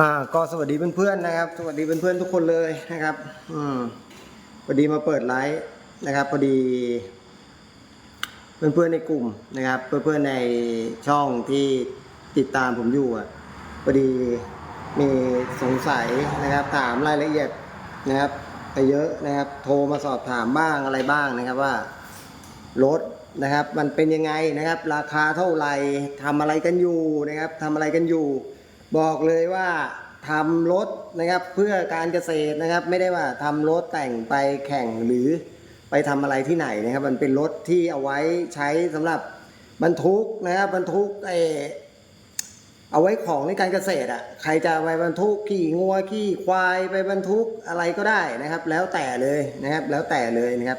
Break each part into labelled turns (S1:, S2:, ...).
S1: อ่าก็สวัสดีเพื่อนๆนะครับ สวัสดีเพื่อนๆทุกคนเลยนะครับ อืมพอดีมาเปิดไลฟ์นะครับพอดี เพื่อนๆในกลุ่มนะครับ เพื่อนๆในช่องที่ติดตามผมอยู่อะพอดีมีสงสัยนะครับ ถามรายละเอียดนะครับไปเยอะนะครับ โทรมาสอบถามบ้างอะไรบ้างนะครับว่ารถนะครับ มันเป็นยังไงนะครับ ราคาเท่าไหร่ทำอะไรกันอยู่นะครับทำอะไรกันอยู่ บอกเลยว่าทำรถนะครับเพื่อการเกษตรนะครับ ไม่ได้ว่าทำรถแต่งไปแข่งหรือไปทำอะไรที่ไหนนะครับ มันเป็นรถที่เอาไว้ใช้สำหรับบรรทุกนะครับบรรทุกไอเอาไว้ของในการเกษตรอะใครจะไปบรรทุกขี่งัวขี่ควายไปบรรทุกอะไรก็ได้นะครับ แล้วแต่เลยนะครับแล้วแต่เลยนะครับ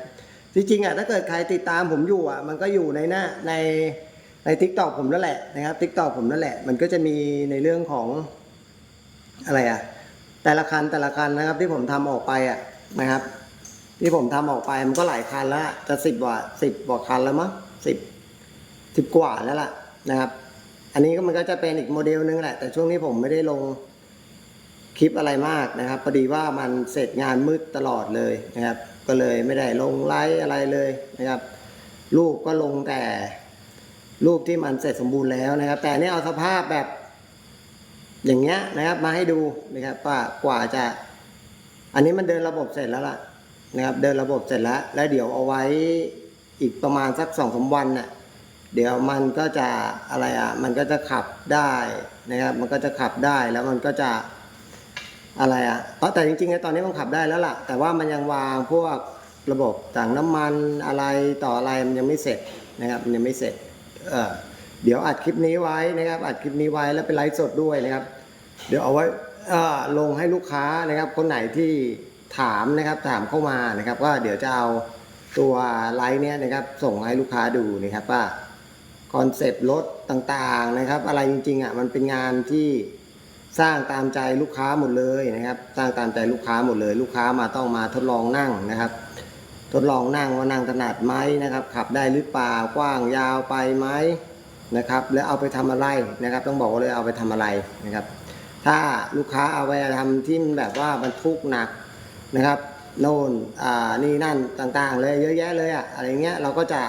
S1: จริงๆอะถ้าเกิดใครติดตามผมอยู่อะมันก็อยู่ในหน้าใน ในทิกตอกผมนั่นแหละนะครับทิกตอกผมนั่นแหละ มันก็จะมีในเรื่องของอะไรอะแต่ละคันแต่ละคันนะครับ ที่ผมทำออกไปอะนะครับ ที่ผมทำออกไปมันก็หลายคันแล้วจะสิบกว่าสิบกว่าคันแล้วมั้งสิบสิบกว่าแล้วล่ะนะครับ อันนี้ก็มันก็จะเป็นอีกโมเดลนึงแหละ แต่ช่วงนี้ผมไม่ได้ลงคลิปอะไรมากนะครับพอดีว่ามันเสร็จงานมืดตลอดเลยนะครับ ก็เลยไม่ได้ลงไลฟ์อะไรเลยนะครับ รูปก็ลงแต่ รูปที่มันเสร็จสมบูรณ์แล้วนะครับ แต่นี่เอาสภาพแบบ อย่างเงี้ยนะครับ มาให้ดูนะครับว่ากว่าจะ อันนี้มันเดินระบบเสร็จแล้วล่ะนะครับ เดินระบบเสร็จแล้ว แล้วเดี๋ยวเอาไว้อีกประมาณสักสองสามวันน่ะเดี๋ยวมันก็จะอะไรอะ มันก็จะขับได้นะครับ มันก็จะขับได้แล้วมันก็จะอะไรอะเพราะแต่จริงๆในตอนนี้มันขับได้แล้วล่ะ แต่ว่ามันยังวางพวกระบบต่างน้ำมันอะไรต่ออะไรมันยังไม่เสร็จนะครับ มันยังไม่เสร็จ เดี๋ยวอัดคลิปนี้ไว้นะครับ อัดคลิปนี้ไว้แล้วเป็นไลฟ์สดด้วยนะครับ เดี๋ยวเอาไว้ลงให้ลูกค้านะครับ คนไหนที่ถามนะครับถามเข้ามานะครับว่าเดี๋ยวจะเอาตัวไลฟ์เนี้ยนะครับ ส่งให้ลูกค้าดูนะครับว่าคอนเซปต์รถต่างๆนะครับ อะไรจริงๆอะมันเป็นงานที่สร้างตามใจลูกค้าหมดเลยนะครับ สร้างตามใจลูกค้าหมดเลย ลูกค้ามาต้องมาทดลองนั่งนะครับ ทดลองนั่งว่านั่งถนัดไหมนะครับ ขับได้หรือเปล่ากว้างยาวไปไหมนะครับ แล้วเอาไปทำอะไรนะครับ ต้องบอกเลยเอาไปทำอะไรนะครับ ถ้าลูกค้าเอาไปทำที่มันแบบว่าบรรทุกหนักนะครับโน่นอ่านี่นั่นต่างๆ เลยเยอะแยะเลยอะอะไรเงี้ยเราก็จะ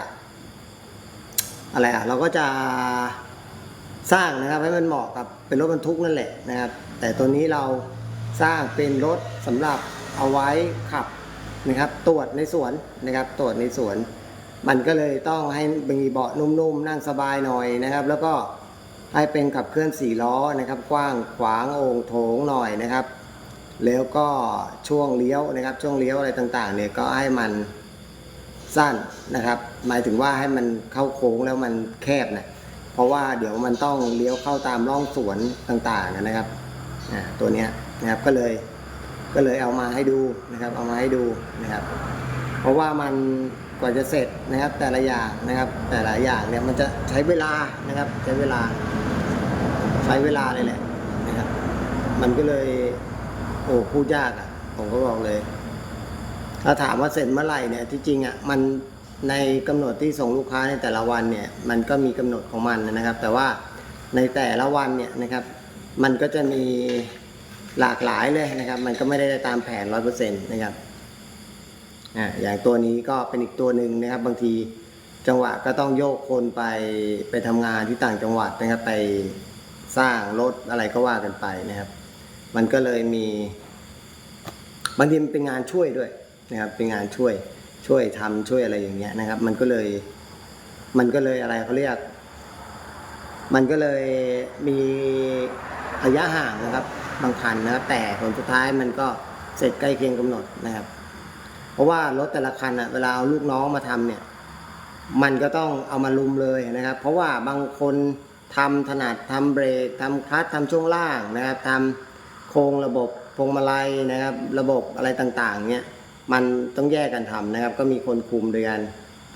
S1: อะไรอะเราก็จะสร้างนะครับให้มันเหมาะกับเป็นรถบรรทุกนั่นแหละนะครับ แต่ตัวนี้เราสร้างเป็นรถสำหรับเอาไว้ขับ นะครับตรวจในสวนนะครับตรวจในสวน มันก็เลยต้องให้มีเบาะนุ่มๆนั่งสบายหน่อยนะครับ แล้วก็ให้เป็นขับเคลื่อนสี่ล้อนะครับ กว้างขวางโอ่งโถงหน่อยนะครับ แล้วก็ช่วงเลี้ยวนะครับ ช่วงเลี้ยวอะไรต่างๆ เนี่ยก็ให้มันสั้นนะครับ หมายถึงว่าให้มันเข้าโค้งแล้วมันแคบนะเพราะว่าเดี๋ยวมันต้องเลี้ยวเข้าตามร่องสวนต่างๆนะครับตัวเนี้ยนะครับก็เลย ก็เลยเอามาให้ดูนะครับ เอามาให้ดูนะครับ เพราะว่ามันกว่าจะเสร็จนะครับ แต่ละอย่างนะครับ แต่ละอย่างเนี่ยมันจะใช้เวลานะครับ ใช้เวลา ใช้เวลาเลยแหละนะครับ มันก็เลยโอ้พูดยากอะ ผมก็บอกเลย ถ้าถามว่าเสร็จเมื่อไหร่เนี่ยที่จริงอะมันในกำหนดที่ส่งลูกค้าในแต่ละวันเนี่ยมันก็มีกำหนดของมันนะครับ แต่ว่าในแต่ละวันเนี่ยนะครับ มันก็จะมี หลากหลายเลยนะครับ มันก็ไม่ได้ตามแผนร้อยเปอร์เซ็นต์นะครับอ่าอย่างตัวนี้ก็เป็นอีกตัวหนึ่งนะครับ บางทีจังหวะก็ต้องโยกคนไปไปทำงานที่ต่างจังหวัดนะครับไปสร้างรถอะไรก็ว่ากันไปนะครับ มันก็เลยมี บางทีมันเป็นงานช่วยด้วยนะครับ เป็นงานช่วยช่วยทำช่วยอะไรอย่างเงี้ยนะครับ มันก็เลย มันก็เลยอะไรเขาเรียก มันก็เลยมีระยะห่างนะครับ บางคันนะครับ แต่ผลสุดท้ายมันก็เสร็จใกล้เคียงกำหนดนะครับ เพราะว่ารถแต่ละคันอะเวลาเอาลูกน้องมาทำเนี่ย มันก็ต้องเอามาลุมเลยนะครับ เพราะว่าบางคนทำถนัดทำเบรกทำคลัตช์ทำช่วงล่างนะครับทำโครงระบบพวงมาลัยนะครับ ระบบอะไรต่างๆเนี่ยมันต้องแยกกันทำนะครับ ก็มีคนคุมด้วยกัน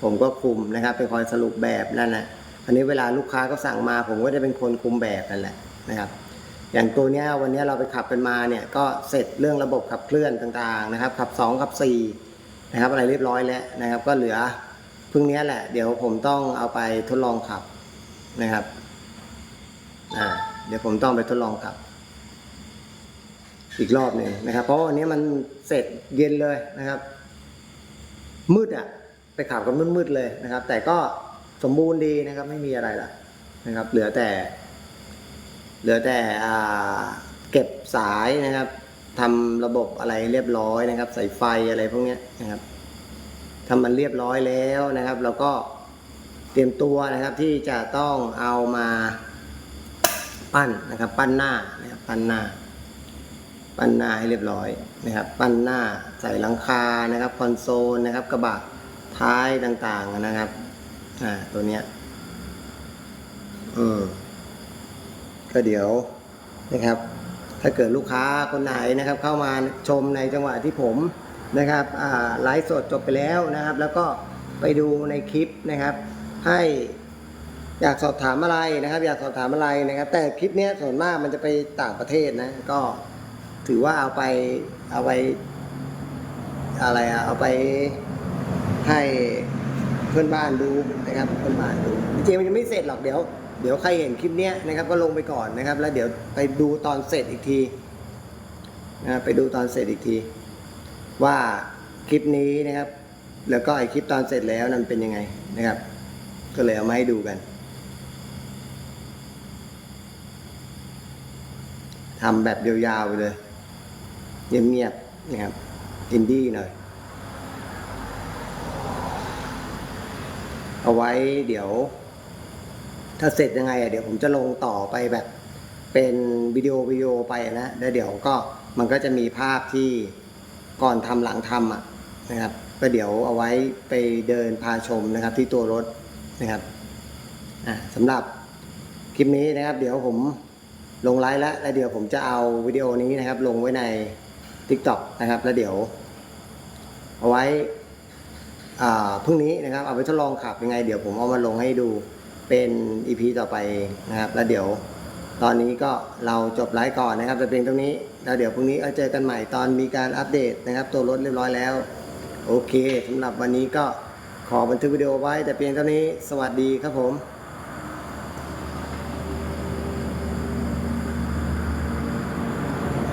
S1: ผมก็คุมนะครับเป็นคอยสรุปแบบนั่นแหละอันนี้เวลาลูกค้าก็สั่งมา ผมก็จะเป็นคนคุมแบบนั่นแหละนะครับ อย่างตัวเนี้ยวันนี้เราไปขับกันมาเนี่ยก็เสร็จเรื่องระบบขับเคลื่อนต่างๆนะครับ ขับสองขับสี่นะครับอะไรเรียบร้อยแล้วนะครับ ก็เหลือพรุ่งนี้แหละ เดี๋ยวผมต้องเอาไปทดลองขับนะครับอ่าเดี๋ยวผมต้องไปทดลองขับ อีกรอบหนึ่งนะครับ เพราะวันนี้มันเสร็จเย็นเลยนะครับ มืดอะไปขับกันมืดๆเลยนะครับ แต่ก็สมบูรณ์ดีนะครับ ไม่มีอะไรละนะครับ เหลือแต่ เหลือแต่เก็บสายนะครับทำระบบอะไรเรียบร้อยนะครับใส่ไฟอะไรพวกนี้นะครับทำมันเรียบร้อยแล้วนะครับแล้วก็เตรียมตัวนะครับที่จะต้องเอามาปั้นนะครับ ปั้นหน้านะครับปั้นหน้า ปั้นหน้าให้เรียบร้อยนะครับ ปั้นหน้าใส่หลังคานะครับคอนโซลนะครับ กระบะท้ายต่างๆนะครับ อ่าตัวเนี้ยอืม ก็เดี๋ยวนะครับ ถ้าเกิดลูกค้าคนไหนนะครับ เข้ามาชมในจังหวะที่ผมนะครับไลฟ์สดจบไปแล้วนะครับ แล้วก็ไปดูในคลิปนะครับ ให้อยากสอบถามอะไรนะครับ อยากสอบถามอะไรนะครับ แต่คลิปเนี้ยส่วนมากมันจะไปต่างประเทศนะ ก็ถือว่าเอาไปเอาไปอะไรอะเอาไปให้เพื่อนบ้านดูนะครับเพื่อนบ้านดูจริงมันยังไม่เสร็จหรอกเดี๋ยว เดี๋ยวใครเห็นคลิปเนี้ยนะครับก็ลงไปก่อนนะครับ แล้วเดี๋ยวไปดูตอนเสร็จอีกทีนะไปดูตอนเสร็จอีกที ว่าคลิปนี้นะครับ แล้วก็ไอคลิปตอนเสร็จแล้วนั้นเป็นยังไงนะครับ ก็เลยเอามาให้ดูกันทำแบบยาวๆไปเลยเงียบๆนะครับอินดี้หน่อยเอาไว้เดี๋ยว ถ้าเสร็จยังไงอะเดี๋ยวผมจะลงต่อไปแบบเป็นวิดีโอวิดีโอไปนะแล้วเดี๋ยวก็มันก็จะมีภาพที่ก่อนทำหลังทำอะนะครับ ก็เดี๋ยวเอาไว้ไปเดินพาชมนะครับที่ตัวรถนะครับอะสำหรับคลิปนี้นะครับ เดี๋ยวผมลงไลฟ์แล้วแล้วเดี๋ยวผมจะเอาวิดีโอนี้นะครับ ลงไว้ใน TikTok นะครับ แล้วเดี๋ยว เอาไว้อ่าพรุ่งนี้นะครับ เอาไปทดลองขับยังไง เดี๋ยวผมเอามาลงให้ดู เป็นอีพีต่อไปนะครับ แล้วเดี๋ยวตอนนี้ก็เราจบไลฟ์ก่อนนะครับแต่เพียงตรงนี้แล้วเดี๋ยวพรุ่งนี้เอาเจอกันใหม่ตอนมีการอัปเดตนะครับ ตัวรถเรียบร้อยแล้ว โอเคสำหรับวันนี้ก็ขอบันทึกวิดีโอไว้แต่เพียงเท่านี้สวัสดีครับผม